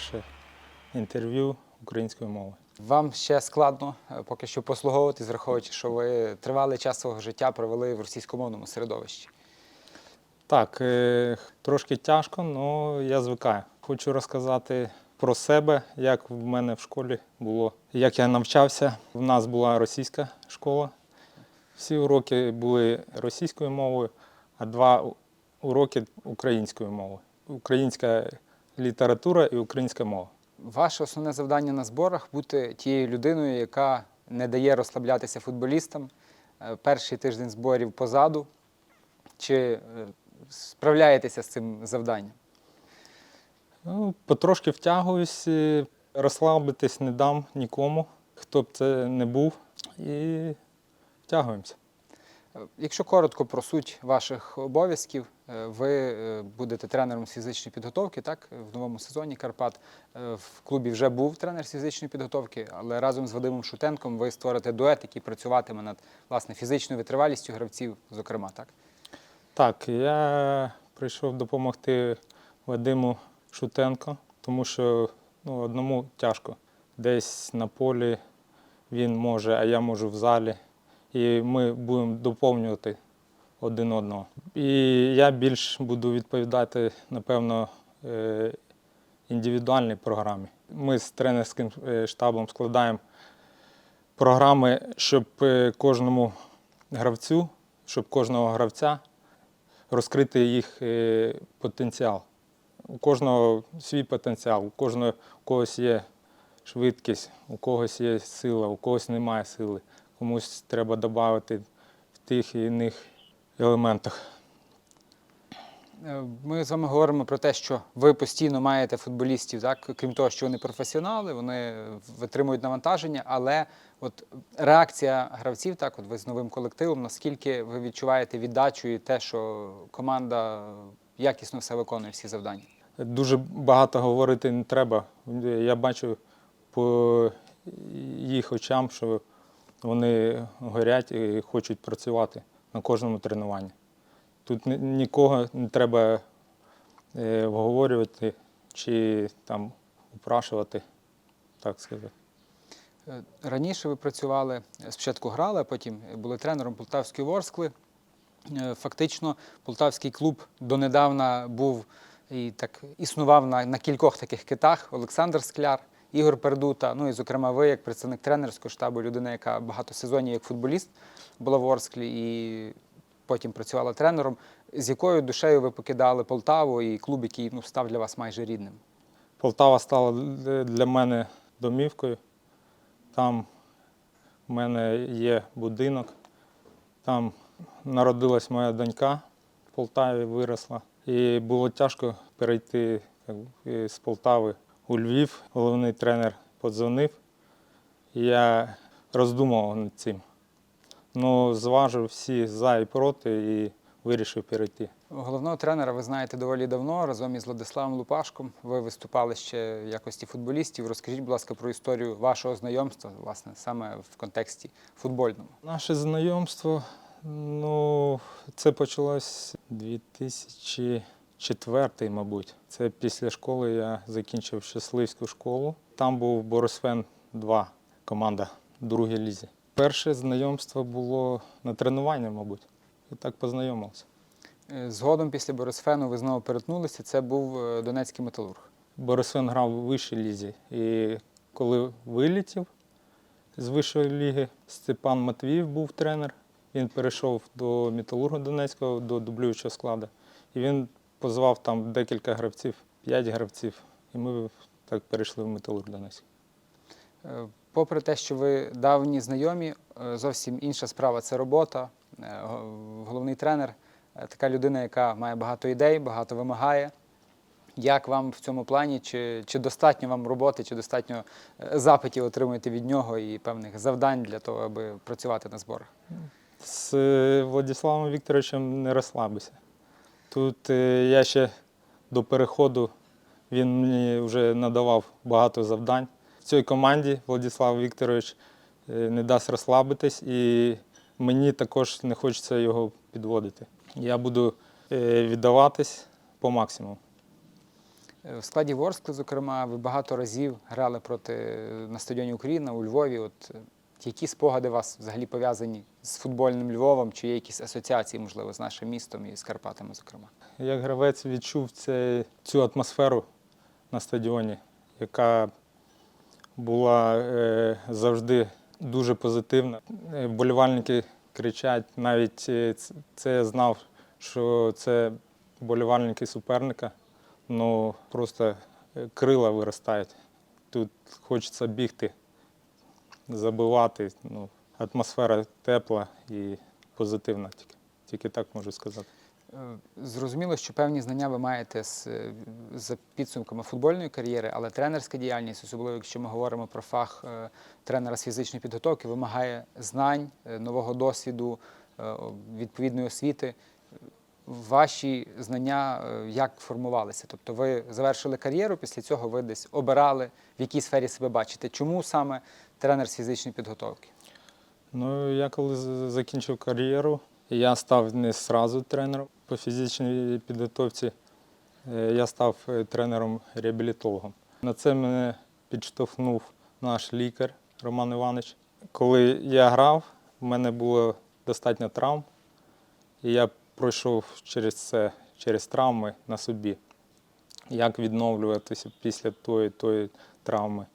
перше інтерв'ю українською мовою. Вам ще складно е, поки що послуговуватись, враховуючи, що ви тривалий час свого життя провели в російськомовному середовищі. Так, е, трошки тяжко, але я звикаю. Хочу розказати про себе, як в мене в школі було, як я навчався. У нас була російська школа. Всі уроки були російською мовою, а два уроки українською мовою. Українська література і українська мова. Ваше основне завдання на зборах бути тією людиною, яка не дає розслаблятися футболістам. Е, Перший тиждень зборів позаду. Чи е, справляєтеся з цим завданням? Ну, потрошки втягуюсь, розслабитись не дам нікому, хто б це не був. І втягуємося. Е, Якщо коротко про суть ваших обов'язків, е, ви е, будете тренером з фізичної підготовки, так, в новому сезоні Карпат. Е, В клубі вже був тренер з фізичної підготовки, але разом з Вадимом Шутенком ви створите дует, який працюватиме над власне фізичною витривалістю гравців, зокрема, так? Так, я прийшов допомогти Вадиму Шутенко, тому що ну, одному тяжко. Десь на полі він може, а я можу в залі. І ми будемо доповнювати один одного. І я більш буду відповідати, напевно, е, індивідуальній програмі. Ми з тренерським е, штабом складаємо програми, щоб е, кожному гравцю, щоб кожного гравця розкрити їх потенціал. У кожного свій потенціал, у кожного у когось є швидкість, у когось є сила, у когось немає сили. Комусь треба додати в тих і іних елементах. Е, Ми з вами говоримо про те, що ви постійно маєте футболістів, так крім того, що вони професіонали, вони витримують навантаження, але от реакція гравців, так, от ви з новим колективом, наскільки ви відчуваєте віддачу і те, що команда якісно все виконує всі завдання? Дуже багато говорити не треба. Я бачу по їх очам, що вони горять і хочуть працювати на кожному тренуванні. Тут нікого не треба е, вговорювати чи там упрашувати, так сказати. Е, Раніше ви працювали, спочатку грали, а потім були тренером Полтавської Ворскли. Е, Фактично, полтавський клуб донедавна був і так існував на, на кількох таких китах: Олександр Скляр, Ігор Пердута. Ну і, зокрема, ви, як представник тренерського штабу, людина, яка багато сезонів як футболіст була в Ворсклі і потім працювала тренером. З якою душею ви покидали Полтаву і клуб, який ну, став для вас майже рідним? Полтава стала для мене домівкою. Там в мене є будинок, там народилась моя донька в Полтаві, виросла. І було тяжко перейти з Полтави у Львів. Головний тренер подзвонив. І я роздумував над цим. Ну, зважив всі за і проти і вирішив перейти. Головного тренера ви знаєте доволі давно. Разом із Владиславом Лупашком ви виступали ще в якості футболістів. Розкажіть, будь ласка, про історію вашого знайомства, власне, саме в контексті футбольному. Наше знайомство, ну, це почалось 2004, мабуть. Це після школи я закінчив щасливську школу. Там був Борисфен 2 команда другій лізі. Перше знайомство було на тренуванні, мабуть. І так познайомився. Е, Згодом після Борисфену ви знову перетнулися. Це був е, Донецький металург. Борисфен грав у вищій лізі. І коли вилетів з вищої ліги, Степан Матвіїв був тренер. Він перейшов до Металургу Донецького, до дублюючого складу. І він позвав там декілька гравців, п'ять гравців. І ми так перейшли в Металург Донецький. Е, Попри те, що ви давні знайомі, е, зовсім інша справа це робота. Е, Головний тренер е, така людина, яка має багато ідей, багато вимагає. Як вам в цьому плані? Чи, чи достатньо вам роботи, чи достатньо запитів отримуєте від нього і певних завдань для того, аби працювати на зборах? З Владиславом Вікторовичем не розслабився. Тут е, я ще до переходу він мені вже надавав багато завдань. В цій команді Владислав Вікторович е, не дасть розслабитись, і мені також не хочеться його підводити. Я буду е, віддаватись по максимуму. В складі Ворскли, зокрема, ви багато разів грали проти на стадіоні Україна у Львові. От які спогади у вас взагалі пов'язані з футбольним Львовом? Чи є якісь асоціації, можливо, з нашим містом і з Карпатами, зокрема? Як гравець відчув це, цю атмосферу на стадіоні, яка була е, завжди дуже позитивна. Е, Вболівальники кричать, навіть е, це я знав, що це вболівальники суперника, ну просто е, крила виростають. Тут хочеться бігти, забивати. Ну, атмосфера тепла і позитивна тільки. Тільки так можу сказати. Е, Зрозуміло, що певні знання ви маєте з, е, за підсумками футбольної кар'єри, але тренерська діяльність, особливо якщо ми говоримо про фах е, тренера з фізичної підготовки, вимагає знань, нового досвіду, відповідної освіти. Ваші знання як формувалися? Тобто ви завершили кар'єру, після цього ви десь обирали, в якій сфері себе бачите. Чому саме тренер з фізичної підготовки? Ну, я коли закінчив кар'єру, я став не зразу тренером по фізичній підготовці. Е, Я став е, тренером-реабілітологом. На це мене підштовхнув наш лікар Роман Іванович. Коли я грав, в мене було достатньо травм, і я пройшов через це, через травми на собі. Як відновлюватися після тої тої травми.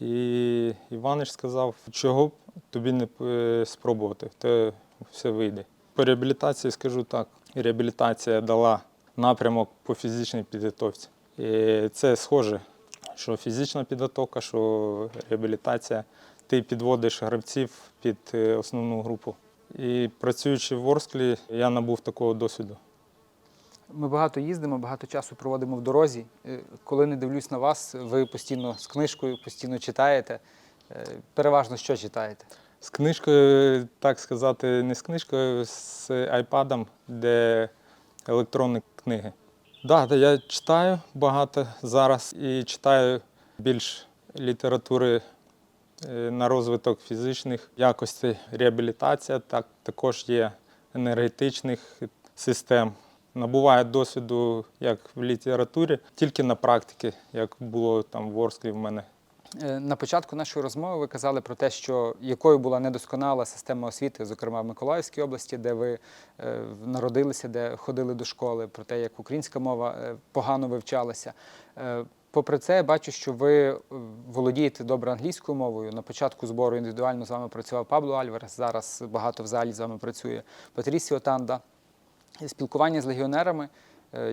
І Іванич сказав, чого б тобі не е, спробувати, то все вийде. По реабілітації скажу так: реабілітація дала напрямок по фізичній підготовці. І це схоже, що фізична підготовка, що реабілітація. Ти підводиш гравців під е, основну групу. І працюючи в Ворсклі, я набув такого досвіду. Ми багато їздимо, багато часу проводимо в дорозі. Е, Коли не дивлюсь на вас, ви постійно з книжкою, постійно читаєте. Е, Переважно що читаєте? З книжкою, так сказати, не з книжкою, з айпадом, де електронні книги. Так, да, я читаю багато зараз і читаю більш літератури е, на розвиток фізичних якостей. Реабілітація так, також є енергетичних систем. Набуває досвіду як в літературі, тільки на практиці, як було там в Ворсклі в мене. Е, На початку нашої розмови ви казали про те, що якою була недосконала система освіти, зокрема в Миколаївській області, де ви е, народилися, де ходили до школи, про те, як українська мова е, погано вивчалася. Попри це, я бачу, що ви володієте добре англійською мовою. На початку збору індивідуально з вами працював Пабло Альварес, зараз багато в залі з вами працює Патрісіо Танда. Спілкування з легіонерами,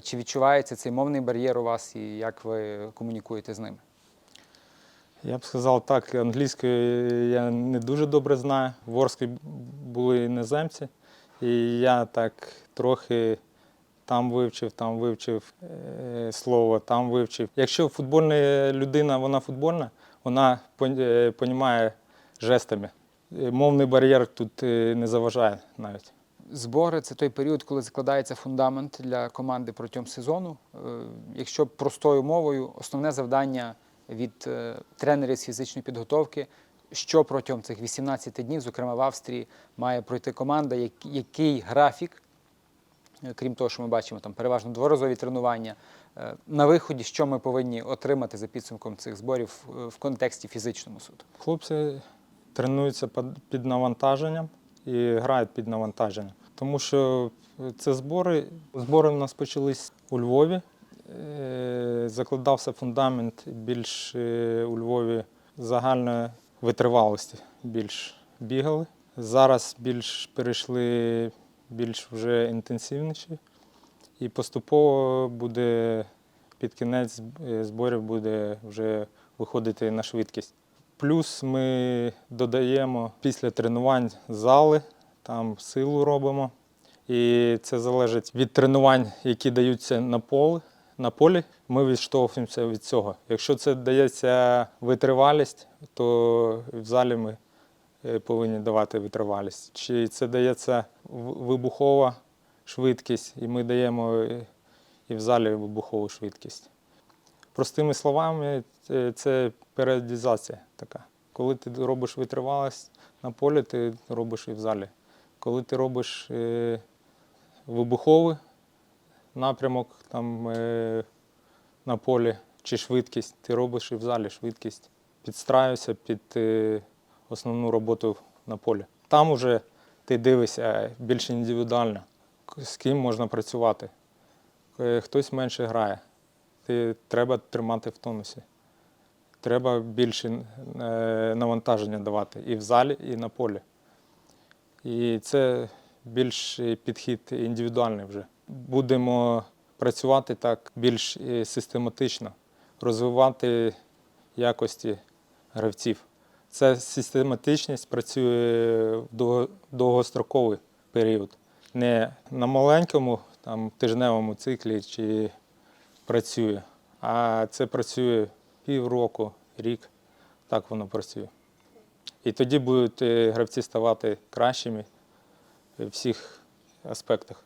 чи відчувається цей мовний бар'єр у вас і як ви комунікуєте з ними? Я б сказав так, англійською я не дуже добре знаю. В Орсклі були іноземці, і я так трохи там вивчив, там вивчив е, слово, там вивчив. Якщо футбольна людина, вона футбольна, вона розуміє жестами. Е, Мовний бар'єр тут е, не заважає навіть. Збори це той період, коли закладається фундамент для команди протягом сезону. Е, Якщо простою мовою, основне завдання від е, тренерів з фізичної підготовки, що протягом цих 18 днів, зокрема в Австрії, має пройти команда, який графік, е, крім того, що ми бачимо там переважно дворазові тренування. е, На виході, що ми повинні отримати за підсумком цих зборів в контексті фізичному суду. Хлопці тренуються під- навантаженням і грають під навантаженням. Тому що це збори. Збори у нас почались у Львові. Е, Закладався фундамент більш е, у Львові загальної витривалості. Більш бігали. Зараз більш перейшли більш вже інтенсивніші. І поступово буде під кінець е, зборів буде вже виходити на швидкість. Плюс ми додаємо після тренувань зали, там силу робимо. І це залежить від тренувань, які даються на полі. На полі ми відштовхуємося від цього. Якщо це дається витривалість, то в залі ми е, повинні давати витривалість. Чи це дається вибухова швидкість, і ми даємо е, і в залі вибухову швидкість. Простими словами, це- періодизація така. Коли ти робиш витривалість на полі, ти робиш і в залі. Коли ти робиш е, вибуховий напрямок, там, е, на полі чи швидкість. Ти робиш і в залі швидкість. Підстраюся під е, основну роботу на полі. Там уже ти дивишся більш індивідуально, з ким можна працювати. Е, Хтось менше грає. Ти треба тримати в тонусі. Треба більше е, навантаження давати і в залі, і на полі. І це більш підхід індивідуальний вже. Будемо працювати так більш е, систематично, розвивати якості гравців. Ця систематичність працює в довгостроковий період. Не на маленькому там, тижневому циклі чи працює, а це працює півроку, рік. Так воно працює. І тоді будуть е, гравці ставати кращими в всіх аспектах.